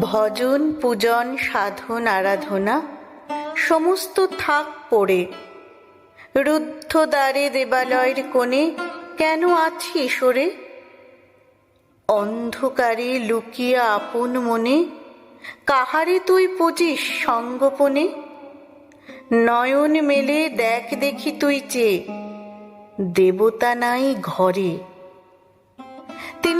ভজন, পূজন, সাধন, আরাধনা, সমস্ত থাক পড়ে। রুদ্ধ দ্বারে দেবালয়ের কোণে কেন আছি সরে অন্ধকারে লুকিয়া আপন মনে কাহারে তুই পুজিস সঙ্গোপনে? নয়ন মেলে দেখ দেখি তুই চেয়ে দেবতা নাই ঘরে।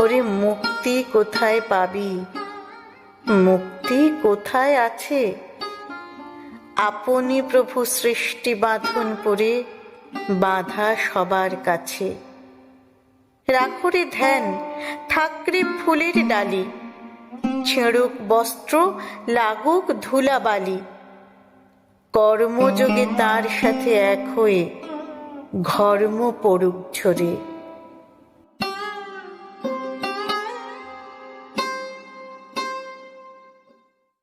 ওরে মুক্তি কোথায় পাবি? মুক্তি কোথায় আছে? আপনি প্রভু সৃষ্টি বাঁধন পরে বাধা সবার কাছে। রাখরে ধ্যান থাকরে ফুলের ডালি। ছেঁড়ুক বস্ত্র, লাগুক ধুলাবালি। কর্মযোগে তার সাথে এক হয়ে ঘর্ম পড়ুক ঝরে।